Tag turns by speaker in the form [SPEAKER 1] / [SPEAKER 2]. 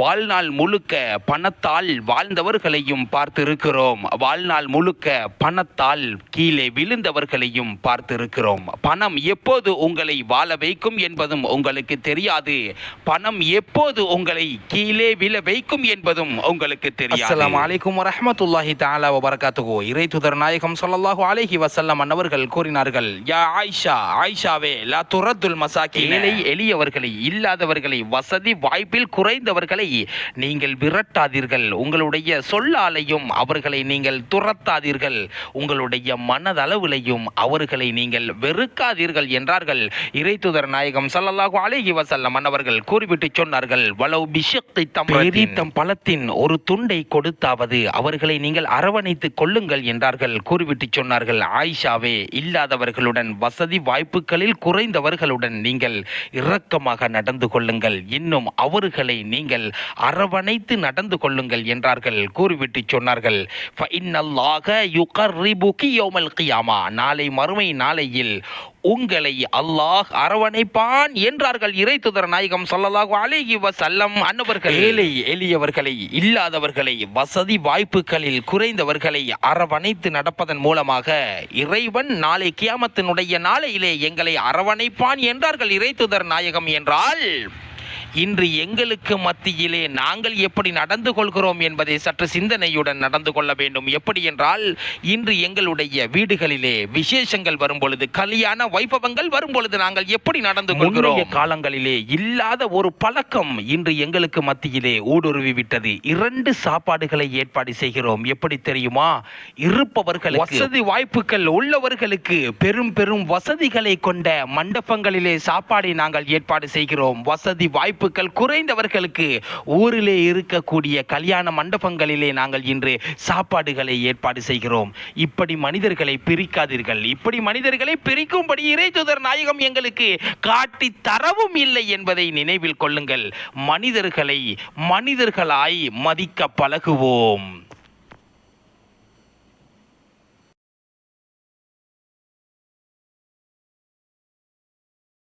[SPEAKER 1] வாழ்நாள் முழுக்க பணத்தால் வாழ்ந்தவர்களையும் பார்த்திருக்கிறோம். வாழ்நாள் முழுக்க பணத்தால் கீழே விழுந்தவர்களையும் பார்த்திருக்கிறோம். பணம் எப்போது உங்களை வாழ வைக்கும் என்பதும் உங்களுக்கு தெரியாது. பணம் எப்போது உங்களை கீழே விழ வைக்கும் என்பதும் உங்களுக்கு தெரியாது. அஸ்ஸலாமு அலைக்கும் வரஹ்மத்துல்லாஹி தஆலா வபரகாத்துஹு. இறை தூதர் நாயகம் ஸல்லல்லாஹு அலைஹி வஸல்லம் அன்னவர்கள் கூறினார்கள் யா ஆயிஷா ஆயிஷாவே லா துரத்துல் மசாக்கி ஏழை எளியவர்களை இல்லாதவர்களை வசதி வாய்ப்பில் குறைந்தவர்களை நீங்கள் விரட்டாதீர்கள். உங்களுடைய சொல்லாலையும் அவர்களை நீங்கள் துரத்தாதீர்கள். உங்களுடைய மனதளவிலையும் அவர்களை நீங்கள் வெறுக்காதீர்கள் என்றார்கள். இறைத்துதர் நாயகம் சல்லல்லாஹு அலேஹி வசல்லம் அவர்கள் கூறிவிட்டு சொன்னார்கள் வலவ் பிஷக்தி தம் பழத்தின் ஒரு துண்டை கொடுத்தாவது அவர்களை நீங்கள் அரவணைத்துக் கொள்ளுங்கள் என்றார்கள். கூறிவிட்டு சொன்னார்கள் ஆயிஷாவே இல்லாதவர்களுடன் வசதி வாய்ப்புகளில் குறைந்தவர்களுடன் நீங்கள் இரக்கமாக நடந்து கொள்ளுங்கள். இன்னும் அவர்களை நீங்கள் அரவணைத்து நடந்து கொள்ளுங்கள் என்றார்கள். கூறிவிட்டு சொன்னார்கள் நாளை மறுமை நாளையில் உங்களை அல்லாஹ் அரவணைப்பான் என்றார்கள். இறைத்துதர் நாயகம் ஸல்லல்லாஹு அழகி வசல்லம் அன்னவர்கள் ஏழை எளியவர்களை இல்லாதவர்களை வசதி வாய்ப்புகளில் குறைந்தவர்களை அரவணைத்து நடப்பதன் மூலமாக இறைவன் நாளை கியாமத்தினுடைய நாளையிலே எங்களை அரவணைப்பான் என்றார்கள். இறைத்துதர் நாயகம் என்றால் இன்று எங்களுக்கு மத்தியிலே நாங்கள் எப்படி நடந்து கொள்கிறோம் என்பதை சற்று சிந்தனையுடன் நடந்து கொள்ள வேண்டும். எப்படி என்றால் இன்று எங்களுடைய வீடுகளிலே விசேஷங்கள் வரும் பொழுது கல்யாண வைபவங்கள் வரும் பொழுது நாங்கள் எப்படி நடந்து கொள்கிறோம்? காலங்களிலே இல்லாத ஒரு பழக்கம் இன்று எங்களுக்கு மத்தியிலே ஊடுருவி விட்டது இரண்டு சாப்பாடுகளை ஏற்பாடு செய்கிறோம். எப்படி தெரியுமா? இருப்பவர்களுக்கு வசதி வாய்ப்புகள் உள்ளவர்களுக்கு பெரும் பெரும் வசதிகளை கொண்ட மண்டபங்களிலே சாப்பாடை நாங்கள் ஏற்பாடு செய்கிறோம். வசதி வாய்ப்புகள் குறைந்தவர்களுக்கு ஊரிலே இருக்கக்கூடிய கல்யாண மண்டபங்களிலே நாங்கள் இன்று சாப்பாடுகளை ஏற்பாடு செய்கிறோம். இப்படி மனிதர்களை பிரிக்காதீர்கள். இப்படி மனிதர்களை பிரிக்கும்படி இறைத்துதர் நாயகம் எங்களுக்கு காட்டி தரவும் இல்லை என்பதை நினைவில் கொள்ளுங்கள். மனிதர்களை மனிதர்களாய் மதிக்க பழகுவோம்.